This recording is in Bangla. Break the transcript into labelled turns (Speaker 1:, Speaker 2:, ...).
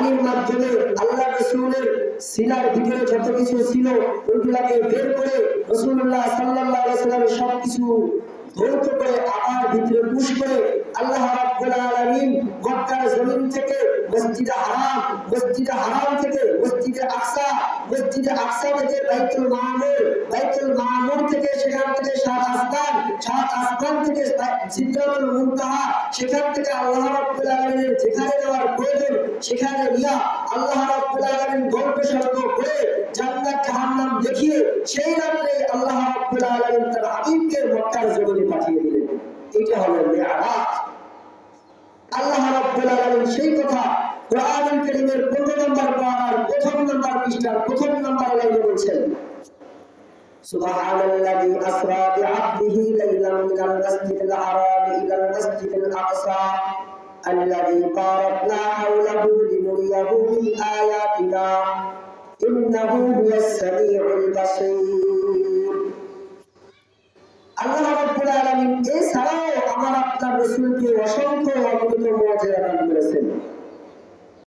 Speaker 1: পানির মাধ্যমে আল্লাহ রসুলের সিনার ভিতরে যত কিছু ছিল, ওইগুলাকে বের করে রসুল্লাহ সাল্লাহ সাল্লাম সব কিছু ধৌত করে আবার ভিতরে পুশ করে আল্লাহ থেকে মসজিদে হারাম মসজিদে হারাম থেকে মসজিদে আকসা মসজিদে আকসা থেকে বাইতুল থেকে, সেখান থেকে সাত আসমান সাত আসমান থেকে সিদ্ধাতুল মুনতাহা সেখান থেকে আল্লাহ রাব্বুল যেখানে যাওয়ার প্রয়োজন, সেখানে নিয়া আল্লাহ রাব্বুল গল্প সর্গ করে দেখিয়ে সেই আল্লাহ তার পাঠিয়ে দিলেন। এটা হলো আল্লাহ সেই কথা কোরআনুল কারীমের 15 নম্বর প্রথম নম্বর পৃষ্ঠার প্রথম নম্বর سبحان الذي أسرى بعبده ليلا من المسجد الحرام إلى المسجد الأقصى الذي باركنا حوله لنريه من آياتنا إنه هو السميع البصير আল্লাহ রাব্বুল আলামিন এছাড়াও আমার আপনার রাসূলকে অসংখ্য অমৃত মর্যাদা দান করেছেন